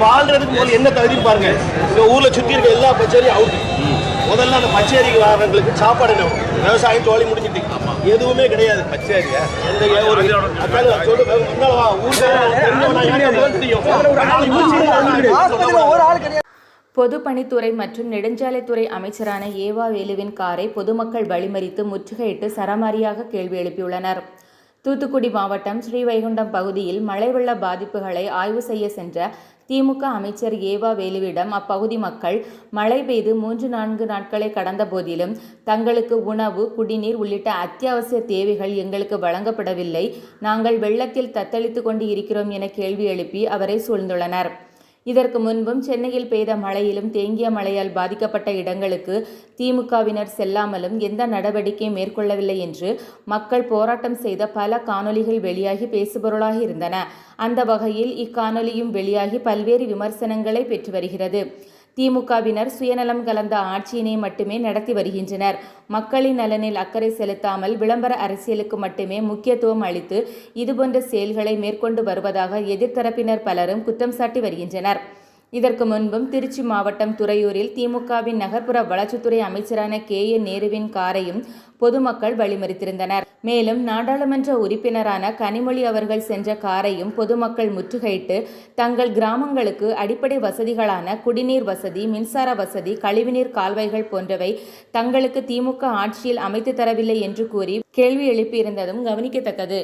வாழ்றதுக்கு என்ன தகுதி பாருங்க? இந்த ஊர்ல சுத்தி இருக்க எல்லா பச்சேரியும் அவுட் முதல்ல அந்த பச்சேரிக்கு வர்றவங்களுக்கு சாப்பாடு என்ன? விவசாயம் தோழி முடிஞ்சிட்டு. எதுவுமே கிடையாது. பச்சேரியா? எந்த ஏ- ஒரு அதான் சொல்லு முன்னால வா, ஊர்ல தெரிஞ்சவனா யாரையும் முதல் தெரியும். நாளைக்கு ஊர் பொதுப்பணித்துறை மற்றும் நெடுஞ்சாலைத்துறை அமைச்சரான ஏவா வேலுவின் காரை பொதுமக்கள் வழிமறித்து முற்றுகையிட்டு சரமாரியாக கேள்வி எழுப்பியுள்ளனர். தூத்துக்குடி மாவட்டம் ஸ்ரீவைகுண்டம் பகுதியில் மழை வெள்ள பாதிப்புகளை ஆய்வு செய்ய சென்ற திமுக அமைச்சர் ஏவா வேலுவிடம் அப்பகுதி மக்கள் மழை பெய்து மூன்று நான்கு நாட்களை கடந்த போதிலும் தங்களுக்கு உணவு குடிநீர் உள்ளிட்ட அத்தியாவசிய தேவைகள் எங்களுக்கு வழங்கப்படவில்லை. நாங்கள் வெள்ளத்தில் தத்தளித்து கொண்டு இருக்கிறோம் என கேள்வி எழுப்பி அவரை சூழ்ந்துள்ளனர். இதற்கு முன்பும் சென்னையில் பெய்த மழையிலும் தேங்கிய மழையால் பாதிக்கப்பட்ட இடங்களுக்கு திமுகவினர் செல்லாமலும் எந்த நடவடிக்கையும் மேற்கொள்ளவில்லை என்று மக்கள் போராட்டம் செய்த பல காணொளிகள் வெளியாகி பேசுபொருளாக இருந்தன. அந்த வகையில் இக்காணொலியும் வெளியாகி பல்வேறு விமர்சனங்களை பெற்று வருகிறது. திமுகவினர் சுயநலம் கலந்த ஆட்சியினை மட்டுமே நடத்தி வருகின்றனர். மக்களின் நலனில் அக்கறை செலுத்தாமல் விளம்பர அரசியலுக்கு மட்டுமே முக்கியத்துவம் அளித்து இதுபோன்ற செயல்களை மேற்கொண்டு வருவதாக எதிர்த்தரப்பினர் பலரும் குற்றம் சாட்டி வருகின்றனர். இதற்கு முன்பும் திருச்சி மாவட்டம் துறையூரில் திமுகவின் நகர்ப்புற வளர்ச்சித்துறை அமைச்சரான கே என் நேருவின் காரையும் பொதுமக்கள் வழிமறித்திருந்தனர். மேலும் நாடாளுமன்ற உறுப்பினரான கனிமொழி அவர்கள் சென்ற காரையும் பொதுமக்கள் முற்றுகையிட்டு தங்கள் கிராமங்களுக்கு அடிப்படை வசதிகளான குடிநீர் வசதி மின்சார வசதி கழிவுநீர் கால்வாய்கள் போன்றவை தங்களுக்கு திமுக ஆட்சியில் அமைத்து தரவில்லை என்று கூறி கேள்வி எழுப்பியிருந்ததும் கவனிக்கத்தக்கது.